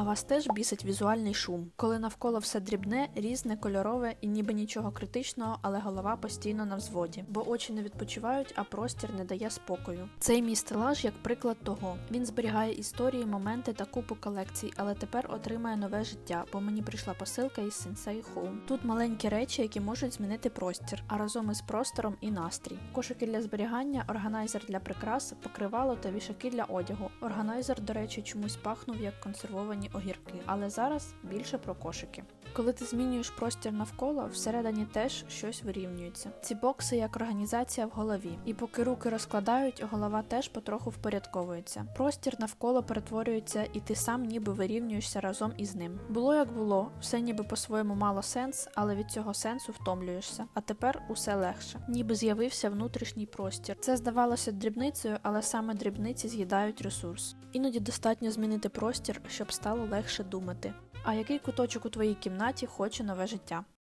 А вас теж бісить візуальний шум, коли навколо все дрібне, різне, кольорове і ніби нічого критичного, але голова постійно на взводі, бо очі не відпочивають, а простір не дає спокою. Цей мій стелаж як приклад того. Він зберігає історії, моменти та купу колекцій, але тепер отримає нове життя, бо мені прийшла посилка із Sensei Home. Тут маленькі речі, які можуть змінити простір, а разом із простором і настрій. Кошики для зберігання, органайзер для прикрас, покривало та вішаки для одягу. Органайзер, до речі, чомусь пахнув як консервовані огірки, але зараз більше про кошики. Коли ти змінюєш простір навколо, всередині теж щось вирівнюється. Ці бокси як організація в голові, і поки руки розкладають, голова теж потроху впорядковується. Простір навколо перетворюється, і ти сам ніби вирівнюєшся разом із ним. Було як було, все ніби по-своєму мало сенс, але від цього сенсу втомлюєшся. А тепер усе легше, ніби з'явився внутрішній простір. Це здавалося дрібницею, але саме дрібниці з'їдають ресурс. Іноді достатньо змінити простір, щоб стало легше думати. А який куточок у твоїй кімнаті хоче нове життя?